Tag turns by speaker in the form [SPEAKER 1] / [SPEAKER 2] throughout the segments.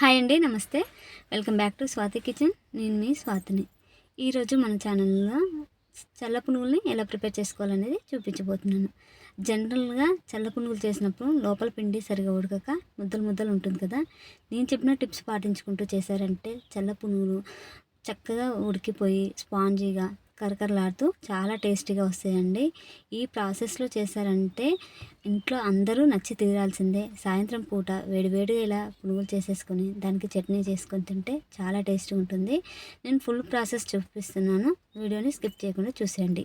[SPEAKER 1] Hi అండి నమస్తే. Welcome back to Swathi kitchen. నేను మీ స్వాతిని. ఈరోజు మన ఛానల్లో చల్ల పునుగుల్ని ఎలా ప్రిపేర్ చేసుకోవాలనేది చూపించబోతున్నాను. జనరల్గా చల్ల పునుగులు చేసినప్పుడు లోపల పిండి సరిగా ఉడకక ముద్దలు ముద్దలు ఉంటుంది కదా నేను చెప్పిన టిప్స్ పాటించుకుంటూ చేశారంటే చల్ల పునుగులు చక్కగా ఉడికిపోయి స్పాంజీగా కరకరలాడుతూ చాలా టేస్టీగా వస్తాయండి. ఈ ప్రాసెస్లో చేశారంటే ఇంట్లో అందరూ నచ్చి తీరాల్సిందే సాయంత్రం పూట వేడివేడిగా ఇలా పునుగులు చేసేసుకొని దానికి చట్నీ చేసుకొని తింటే చాలా టేస్టీ ఉంటుంది. నేను ఫుల్ ప్రాసెస్ చూపిస్తున్నాను. వీడియోని స్కిప్ చేయకుండా చూసేయండి.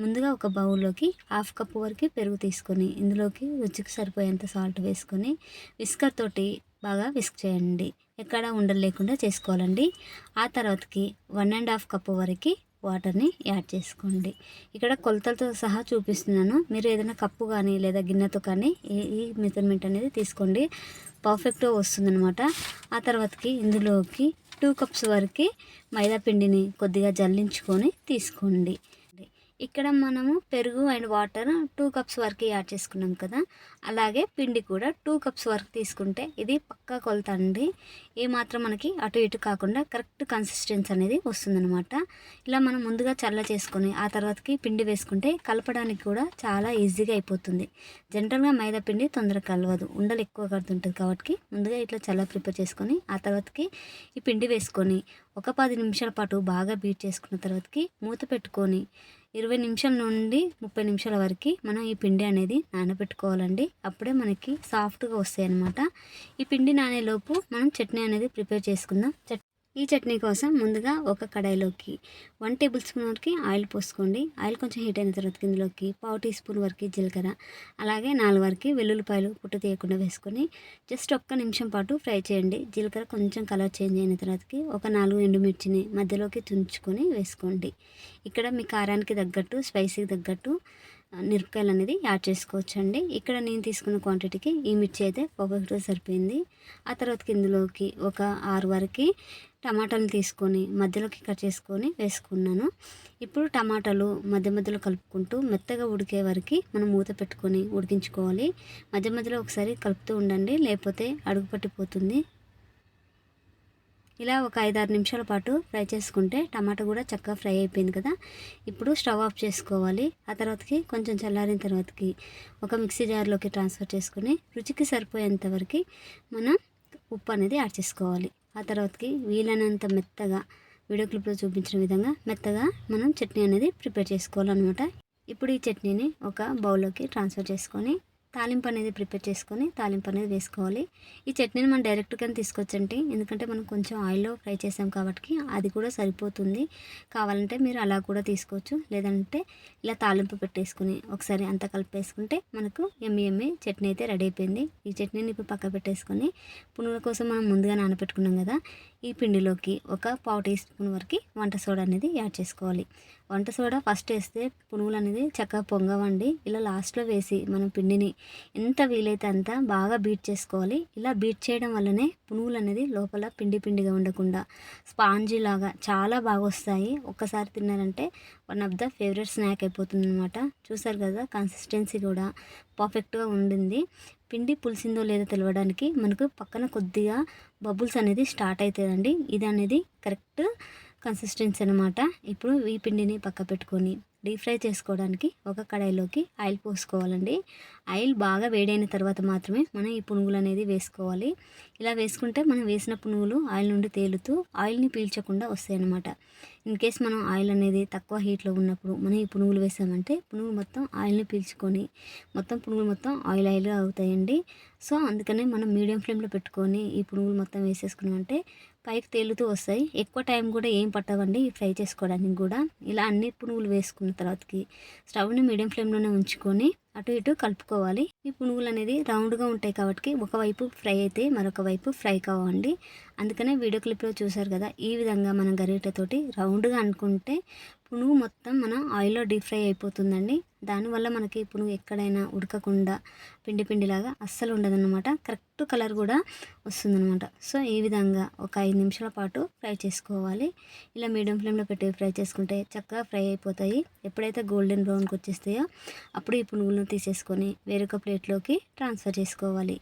[SPEAKER 1] ముందుగా ఒక బౌల్లోకి హాఫ్ కప్ వరకు పెరుగు తీసుకొని ఇందులోకి రుచికి సరిపోయేంత సాల్ట్ వేసుకొని విస్కర్ తోటి బాగా విస్క్ చేయండి. ఎక్కడ ఉండలు లేకుండా చేసుకోవాలండి. ఆ తర్వాతకి వన్ అండ్ హాఫ్ కప్ వరకు వాటర్ని యాడ్ చేసుకోండి. ఇక్కడ కొలతలతో సహా చూపిస్తున్నాను. మీరు ఏదైనా కప్పు కానీ లేదా గిన్నెతో కానీ ఈ ఈ మెజర్మెంట్ అనేది తీసుకోండి. పర్ఫెక్ట్గా వస్తుందన్నమాట. ఆ తర్వాతకి ఇందులోకి టూ కప్స్ వరకు మైదా పిండిని కొద్దిగా జల్లించుకొని తీసుకోండి. ఇక్కడ మనము పెరుగు అండ్ వాటర్ టూ కప్స్ వరకు యాడ్ చేసుకున్నాం కదా. అలాగే పిండి కూడా టూ కప్స్ వరకు తీసుకుంటే ఇది పక్కా కొలత అండి. ఏమాత్రం మనకి అటు ఇటు కాకుండా కరెక్ట్ కన్సిస్టెన్సీ అనేది వస్తుందన్నమాట. ఇలా మనం ముందుగా చల్ల చేసుకొని ఆ తర్వాతకి పిండి వేసుకుంటే కలపడానికి కూడా చాలా ఈజీగా అయిపోతుంది. జనరల్గా మైదా పిండి తొందరగా కలవదు. ఉండలు ఎక్కువ కడుతుంటుంది కాబట్టి ముందుగా ఇట్లా చల్ల ప్రిపేర్ చేసుకొని ఆ తర్వాతకి ఈ పిండి వేసుకొని ఒక పది నిమిషాల పాటు బాగా బీట్ చేసుకున్న తర్వాతకి మూత పెట్టుకొని ఇరవై నిమిషాల నుండి ముప్పై నిమిషాల వరకు మనం ఈ పిండి అనేది నానబెట్టుకోవాలండి. అప్పుడే మనకి సాఫ్ట్గా వస్తాయి అన్నమాట ఈ పిండి నానేలోపు మనం చట్నీ అనేది ప్రిపేర్ చేసుకుందాం. ఈ చట్నీ కోసం ముందుగా ఒక కడాయిలోకి వన్ టేబుల్ స్పూన్ వరకు ఆయిల్ పోసుకోండి. ఆయిల్ కొంచెం హీట్ అయిన తర్వాత ఇందులోకి పావు టీ స్పూన్ వరకు జీలకర్ర అలాగే నాలుగు వరకు వెల్లుల్లిపాయలు పుట్టు తీయకుండా వేసుకొని జస్ట్ ఒక్క నిమిషం పాటు ఫ్రై చేయండి. జీలకర్ర కొంచెం కలర్ చేంజ్ అయిన తర్వాతకి ఒక నాలుగు ఎండుమిర్చిని మధ్యలోకి తుంచుకొని వేసుకోండి. ఇక్కడ మీ కారానికి తగ్గట్టు స్పైసీకి తగ్గట్టు మిరపకాయలు అనేది యాడ్ చేసుకోవచ్చు అండి ఇక్కడ నేను తీసుకున్న క్వాంటిటీకి ఈ మిర్చి అయితే పర్ఫెక్ట్గా సరిపోయింది. ఆ తర్వాత ఇందులోకి ఒక ఆరు వరకు టమాటాలు తీసుకొని మధ్యలోకి కట్ చేసుకొని వేసుకున్నాను. ఇప్పుడు టమాటాలు మధ్య మధ్యలో కలుపుకుంటూ మెత్తగా ఉడికే వరకు మనం మూత పెట్టుకొని ఉడికించుకోవాలి. మధ్య మధ్యలో ఒకసారి కలుపుతూ ఉండండి లేకపోతే అడుగు పట్టిపోతుంది. ఇలా ఒక ఐదారు నిమిషాల పాటు ఫ్రై చేసుకుంటే టమాటా కూడా చక్కగా ఫ్రై అయిపోయింది కదా. ఇప్పుడు స్టవ్ ఆఫ్ చేసుకోవాలి. ఆ తర్వాతకి కొంచెం చల్లారిన తర్వాతకి ఒక మిక్సీ జార్లోకి ట్రాన్స్ఫర్ చేసుకుని రుచికి సరిపోయేంత వరకు మనం ఉప్పు అనేది యాడ్ చేసుకోవాలి. ఆ తర్వాతకి వీలైనంత మెత్తగా వీడియో క్లిప్లో చూపించిన విధంగా మెత్తగా మనం చట్నీ అనేది ప్రిపేర్ చేసుకోవాలన్నమాట. ఇప్పుడు ఈ చట్నీని ఒక బౌల్లోకి ట్రాన్స్ఫర్ చేసుకొని తాలింపు అనేది ప్రిపేర్ చేసుకొని తాలింపు అనేది వేసుకోవాలి. ఈ చట్నీని మనం డైరెక్ట్గా తీసుకొచ్చండి. ఎందుకంటే మనం కొంచెం ఆయిల్లో ఫ్రై చేసాం కాబట్టి అది కూడా సరిపోతుంది. కావాలంటే మీరు అలా కూడా తీసుకోవచ్చు. లేదంటే ఇలా తాలింపు పెట్టేసుకుని ఒకసారి అంతా కలిపేసుకుంటే మనకు ఎమ్మి ఎమ్మి చట్నీ అయితే రెడీ అయిపోయింది. ఈ చట్నీని ఇప్పుడు పక్క పెట్టేసుకొని పునుగుల కోసం మనం ముందుగా నానబెట్టుకున్నాం కదా ఈ పిండిలోకి ఒక పావు టీ స్పూన్ వరకు వంట సోడా అనేది యాడ్ చేసుకోవాలి. వంట సోడా ఫస్ట్ వేస్తే పునుగులు అనేది చక్కగా పొంగవండి. ఇలా లాస్ట్లో వేసి మనం పిండిని ఎంత వీలైతే అంత బాగా బీట్ చేసుకోవాలి. ఇలా బీట్ చేయడం వల్లనే పునుగులు అనేది లోపల పిండి పిండిగా ఉండకుండా స్పాంజీ లాగా చాలా బాగా వస్తాయి. ఒక్కసారి తిన్నారంటే one of the favourite snack అయిపోతుంది అనమాట చూసారు కదా కన్సిస్టెన్సీ కూడా పర్ఫెక్ట్గా ఉండింది. పిండి పులిసిందో లేదో తెలవడానికి మనకు పక్కన కొద్దిగా బబుల్స్ అనేది స్టార్ట్ అవుతుందండి ఇది అనేది కరెక్ట్ కన్సిస్టెన్సీ అనమాట ఇప్పుడు ఈ పిండిని పక్క పెట్టుకొని డీప్ ఫ్రై చేసుకోవడానికి ఒక కడాయిలోకి ఆయిల్ పోసుకోవాలండి. ఆయిల్ బాగా వేడైన తర్వాత మాత్రమే మనం ఈ పునుగులు అనేది వేసుకోవాలి. ఇలా వేసుకుంటే మనం వేసిన పునుగులు ఆయిల్ నుండి తేలుతూ ఆయిల్ని పీల్చకుండా వస్తాయి అన్నమాట ఇన్ కేస్ మనం ఆయిల్ అనేది తక్కువ హీట్లో ఉన్నప్పుడు మనం ఈ పునుగులు వేసామంటే పునుగులు మొత్తం ఆయిల్ని పీల్చుకొని మొత్తం పునుగులు మొత్తం ఆయిల్ ఆయిల్ అవుతాయండి. సో అందుకనే మనం మీడియం ఫ్లేమ్లో పెట్టుకొని ఈ పునుగులు మొత్తం వేసేసుకున్నామంటే పైకి తేలుతూ వస్తాయి. ఎక్కువ టైం కూడా ఏం పట్టవండి. ఫ్రై చేసుకోవడానికి కూడా. ఇలా అన్ని పునుగులు వేసుకున్న తర్వాతకి స్టవ్ని మీడియం ఫ్లేమ్లోనే ఉంచుకొని అటు ఇటు కలుపుకోవాలి. ఈ పునుగులు అనేది రౌండ్గా ఉంటాయి కాబట్టి ఒకవైపు ఫ్రై అయితే మరొక వైపు ఫ్రై కావండి. అందుకనే వీడియో క్లిప్లో చూసారు కదా ఈ విధంగా మనం గరిటతోటి రౌండ్గా అనుకుంటే పునుగు మొత్తం మన ఆయిల్లో డీప్ ఫ్రై అయిపోతుందండి. దానివల్ల మనకి పునుగు ఎక్కడైనా ఉడకకుండా పిండి పిండిలాగా అస్సలు ఉండదన్నమాట. కరెక్ట్ కలర్ కూడా వస్తుందన్నమాట. సో ఈ విధంగా ఒక ఐదు నిమిషాల పాటు ఫ్రై చేసుకోవాలి. ఇలా మీడియం ఫ్లేమ్లో పెట్టి ఫ్రై చేసుకుంటే చక్కగా ఫ్రై అయిపోతాయి. ఎప్పుడైతే గోల్డెన్ బ్రౌన్కి వచ్చేస్తాయో అప్పుడు ఈ పునుగులను తీసేసుకొని వేరొక ప్లేట్లోకి ట్రాన్స్ఫర్ చేసుకోవాలి.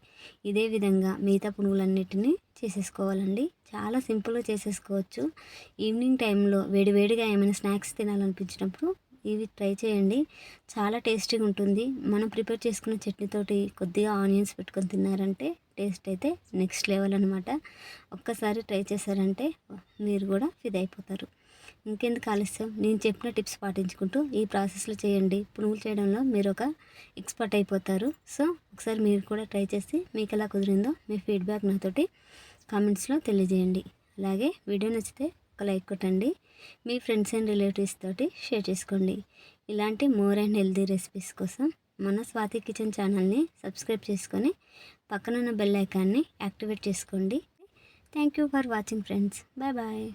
[SPEAKER 1] ఇదే విధంగా మిగతా పునుగులన్నిటిని చేసేసుకోవాలండి. చాలా సింపుల్గా చేసేసుకోవచ్చు. ఈవినింగ్ టైంలో వేడివేడిగా ఏమైనా స్నాక్స్ తినాలనిపించినప్పుడు ఇవి ట్రై చేయండి. చాలా టేస్టీగా ఉంటుంది. మనం ప్రిపేర్ చేసుకున్న చట్నీతోటి కొద్దిగా ఆనియన్స్ పెట్టుకొని తిన్నారంటే టేస్ట్ అయితే నెక్స్ట్ లెవెల్ అనమాట ఒక్కసారి ట్రై చేశారంటే మీరు కూడా ఫిదా అయిపోతారు ఇంకెందుకు ఆలస్యం? నేను చెప్పిన టిప్స్ పాటించుకుంటూ ఈ ప్రాసెస్లో చేయండి. పునుగులు చేయడంలో మీరు ఒక ఎక్స్పర్ట్ అయిపోతారు. సో ఒకసారి మీరు కూడా ట్రై చేసి మీకు ఎలా కుదిరిందో మీ ఫీడ్బ్యాక్ నాతోటి కామెంట్స్లో తెలియజేయండి. అలాగే వీడియో నచ్చితే ఒక లైక్ కొట్టండి. మీ ఫ్రెండ్స్ అండ్ రిలేటివ్స్ తోటి షేర్ చేసుకోండి. ఇలాంటి మోర్ అండ్ హెల్తీ రెసిపీస్ కోసం మన స్వాతి కిచెన్ ఛానల్ని సబ్స్క్రైబ్ చేసుకొని పక్కనున్న బెల్ ఐకాన్ని యాక్టివేట్ చేసుకోండి. Thank you for watching friends. Bye bye.